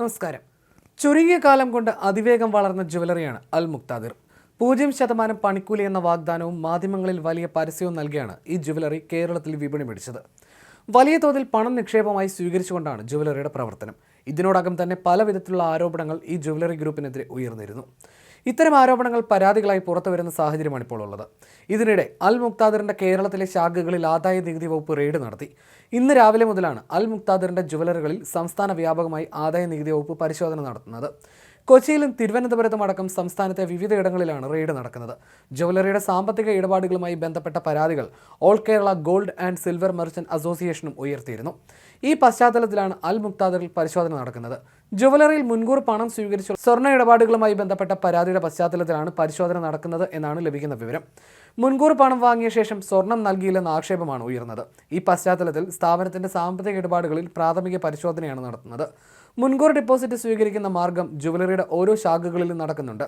നമസ്കാരം. ചുരുങ്ങിയ കാലം കൊണ്ട് അതിവേഗം വളർന്ന ജ്വല്ലറിയാണ് അൽ മുക്താദിർ പൂജ്യം ശതമാനം പണിക്കൂലി എന്ന വാഗ്ദാനവും മാധ്യമങ്ങളിൽ വലിയ പരസ്യവും നൽകിയാണ് ഈ ജ്വല്ലറി കേരളത്തിൽ വിപണി പിടിച്ചത്. വലിയ തോതിൽ പണം നിക്ഷേപമായി സ്വീകരിച്ചുകൊണ്ടാണ് ജ്വല്ലറിയുടെ പ്രവർത്തനം. ഇതിനോടകം തന്നെ പല വിധത്തിലുള്ള ആരോപണങ്ങൾ ഈ ജ്വല്ലറി ഗ്രൂപ്പിനെതിരെ ഉയർന്നിരുന്നു. ഇത്തരം ആരോപണങ്ങൾ പരാതികളായി പുറത്തു വരുന്ന സാഹചര്യമാണ് ഇപ്പോൾ ഉള്ളത്. ഇതിനിടെ അൽ മുക്താദറിന്റെ കേരളത്തിലെ ശാഖകളിൽ ആദായ നികുതി വകുപ്പ് റെയ്ഡ് നടത്തി. ഇന്ന് രാവിലെ മുതലാണ് അൽ മുക്താദറിന്റെ ജ്വല്ലറികളിൽ സംസ്ഥാന വ്യാപകമായി ആദായ നികുതി വകുപ്പ് പരിശോധന നടത്തുന്നത്. കൊച്ചിയിലും തിരുവനന്തപുരത്തും അടക്കം സംസ്ഥാനത്തെ വിവിധയിടങ്ങളിലാണ് റെയ്ഡ് നടക്കുന്നത്. ജ്വല്ലറിയുടെ സാമ്പത്തിക ഇടപാടുകളുമായി ബന്ധപ്പെട്ട പരാതികൾ all Kerala gold and silver merchant അസോസിയേഷനും ഉയർത്തിയിരുന്നു. ഈ പശ്ചാത്തലത്തിലാണ് അൽ മുക്താദറിൽ പരിശോധന നടക്കുന്നത്. ജ്വല്ലറിയിൽ മുൻകൂർ പണം സ്വീകരിച്ച സ്വർണ ഇടപാടുകളുമായി ബന്ധപ്പെട്ട പരാതിയുടെ പശ്ചാത്തലത്തിലാണ് പരിശോധന നടക്കുന്നത് എന്നാണ് ലഭിക്കുന്ന വിവരം. മുൻകൂർ പണം വാങ്ങിയ ശേഷം സ്വർണം നൽകിയില്ലെന്ന ആക്ഷേപമാണ് ഉയർന്നത്. ഈ പശ്ചാത്തലത്തിൽ സ്ഥാപനത്തിന്റെ സാമ്പത്തിക ഇടപാടുകളിൽ പ്രാഥമിക പരിശോധനയാണ് നടത്തുന്നത്. മുൻകൂർ ഡെപ്പോസിറ്റ് സ്വീകരിക്കുന്ന മാർഗം ജുവലറിയുടെ ഓരോ ശാഖകളിലും നടക്കുന്നുണ്ട്.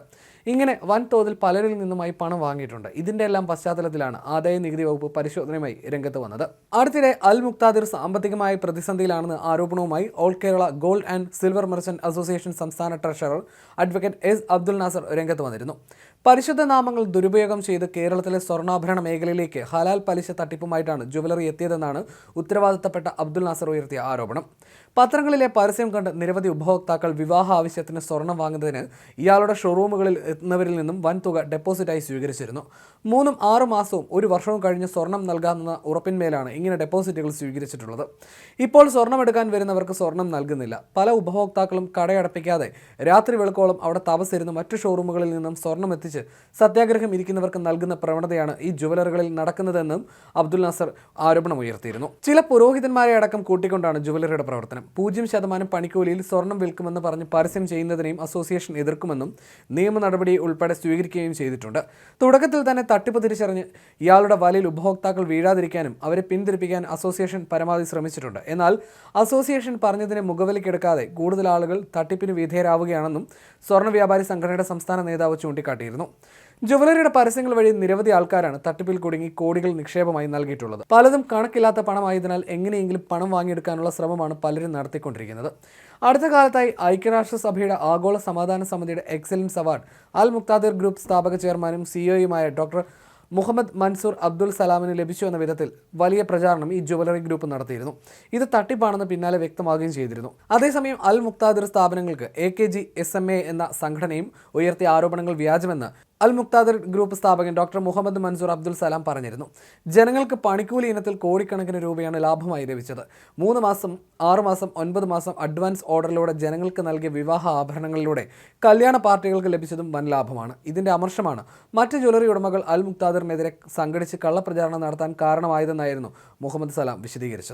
ഇങ്ങനെ വൻതോതിൽ പലരിൽ നിന്നുമായി പണം വാങ്ങിയിട്ടുണ്ട്. ഇതിന്റെ എല്ലാം പശ്ചാത്തലത്തിലാണ് ആദായ നികുതി വകുപ്പ് പരിശോധനയുമായി രംഗത്ത് വന്നത്. അടുത്തിടെ അൽ മുക്താദിർ സാമ്പത്തികമായ പ്രതിസന്ധിയിലാണെന്ന് ആരോപണവുമായി all Kerala gold and silver merchant association സംസ്ഥാന treasurer advocate S Abdul Nasar രംഗത്ത് വന്നിരുന്നു. പരിശുദ്ധ നാമങ്ങൾ ദുരുപയോഗം ചെയ്ത് കേരളത്തിലെ സ്വർണാഭരണ മേഖലയിലേക്ക് ഹലാൽ പലിശ തട്ടിപ്പുമായിട്ടാണ് ജുവലറി എത്തിയതെന്നാണ് ഉത്തരവാദിത്തപ്പെട്ട അബ്ദുൽ നാസർ ഉയർത്തിയ ആരോപണം. പത്രങ്ങളിലെ പരസ്യം കണ്ട് നിരവധി ഉപഭോക്താക്കൾ വിവാഹ ആവശ്യത്തിന് സ്വർണം വാങ്ങുന്നതിന് ഇയാളുടെ ഷോറൂമുകളിൽ എത്തുന്നവരിൽ നിന്നും വൻതുക ഡെപ്പോസിറ്റായി സ്വീകരിച്ചിരുന്നു. മൂന്നും ആറു മാസവും ഒരു വർഷവും കഴിഞ്ഞ് സ്വർണം നൽകാമെന്ന ഉറപ്പിന്മേലാണ് ഇങ്ങനെ ഡെപ്പോസിറ്റുകൾ സ്വീകരിച്ചിട്ടുള്ളത്. ഇപ്പോൾ സ്വർണം എടുക്കാൻ വരുന്നവർക്ക് സ്വർണം നൽകുന്നില്ല. പല ഉപഭോക്താക്കളും കടയടപ്പിക്കാതെ രാത്രി വെളുക്കോളം അവിടെ തപസ്സിരുന്ന് മറ്റു ഷോറൂമുകളിൽ നിന്നും സ്വർണം എത്തിച്ച് സത്യാഗ്രഹം ഇരിക്കുന്നവർക്ക് നൽകുന്ന പ്രവണതയാണ് ഈ ജുവലറികളിൽ നടക്കുന്നതെന്നും അബ്ദുൽ നസർ ആരോപണം ഉയർത്തിയിരുന്നു ചില പുരോഹിതന്മാരെ അടക്കം കൂട്ടിക്കൊണ്ടാണ് ജുവലറിയുടെ പ്രവർത്തനം. പൂജ്യം ശതമാനം പണിക്കൂലിയിൽ സ്വർണം വിൽക്കുമെന്ന് പറഞ്ഞ് പരസ്യം ചെയ്യുന്നതിനെയും അസോസിയേഷൻ എതിർക്കുമെന്നും നിയമ നടപടി ഉൾപ്പെടെ സ്വീകരിക്കുകയും ചെയ്തിട്ടുണ്ട്. തുടക്കത്തിൽ തന്നെ തട്ടിപ്പ് തിരിച്ചറിഞ്ഞ് ഇയാളുടെ വലയിൽ ഉപഭോക്താക്കൾ വീഴാതിരിക്കാനും അവരെ പിന്തിരിപ്പിക്കാൻ അസോസിയേഷൻ പരമാവധി ശ്രമിച്ചിട്ടുണ്ട്. എന്നാൽ അസോസിയേഷൻ പറഞ്ഞതിനെ മുഖവിലക്കെടുക്കാതെ കൂടുതൽ ആളുകൾ തട്ടിപ്പിന് വിധേയരാവുകയാണെന്നും സ്വർണ വ്യാപാരി സംഘടനയുടെ സംസ്ഥാന നേതാവ് ചൂണ്ടിക്കാട്ടിയിരുന്നു. ജുവലറിയുടെ പരസ്യങ്ങൾ വഴി നിരവധി ആൾക്കാരാണ് തട്ടിപ്പിൽ കുടുങ്ങി കോടികൾ നിക്ഷേപമായി നൽകിയിട്ടുള്ളത്. പലതും കണക്കില്ലാത്ത പണമായതിനാൽ എങ്ങനെയെങ്കിലും പണം വാങ്ങിയെടുക്കാനുള്ള ശ്രമമാണ് പലരും നടത്തിക്കൊണ്ടിരിക്കുന്നത്. അടുത്ത കാലത്തായി ഐക്യരാഷ്ട്രസഭയുടെ ആഗോള സമാധാന സമിതിയുടെ excellence award Al Muqtadir group സ്ഥാപക ചെയർമാനും സിഇഒയുമായ ഡോക്ടർ മുഹമ്മദ് മൻസൂർ അബ്ദുൽ സലാമിന് ലഭിച്ചു എന്ന വിധത്തിൽ വലിയ പ്രചാരണം ഈ ജുവലറി ഗ്രൂപ്പ് നടത്തിയിരുന്നു. ഇത് തട്ടിപ്പാണെന്ന് പിന്നാലെ വ്യക്തമാകുകയും ചെയ്തിരുന്നു. അതേസമയം അൽ മുക്താദിർ സ്ഥാപനങ്ങൾക്ക് A K G S M A എന്ന സംഘടനയും ഉയർത്തിയ ആരോപണങ്ങൾ വ്യാജമെന്ന് അൽ മുക്താദർ ഗ്രൂപ്പ് സ്ഥാപകൻ ഡോക്ടർ മുഹമ്മദ് മൻസൂർ അബ്ദുൽ സലാം പറഞ്ഞിരുന്നു. ജനങ്ങൾക്ക് പണിക്കൂലി ഇനത്തിൽ കോടിക്കണക്കിന് രൂപയാണ് ലാഭമായി ലഭിച്ചത്. മൂന്ന് മാസം ആറുമാസം ഒൻപത് മാസം അഡ്വാൻസ് ഓർഡറിലൂടെ ജനങ്ങൾക്ക് നൽകിയ വിവാഹ ആഭരണങ്ങളിലൂടെ കല്യാണ പാർട്ടികൾക്ക് ലഭിച്ചതും വൻ ലാഭമാണ്. ഇതിന്റെ അമർഷമാണ്. മറ്റ് ജ്വല്ലറി ഉടമകൾ അൽ മുക്താദറിനെതിരെ സംഘടിച്ച് കള്ളപ്രചാരണം നടത്താൻ കാരണമായതെന്നായിരുന്നു മുഹമ്മദ് സലാം വിശദീകരിച്ചത്.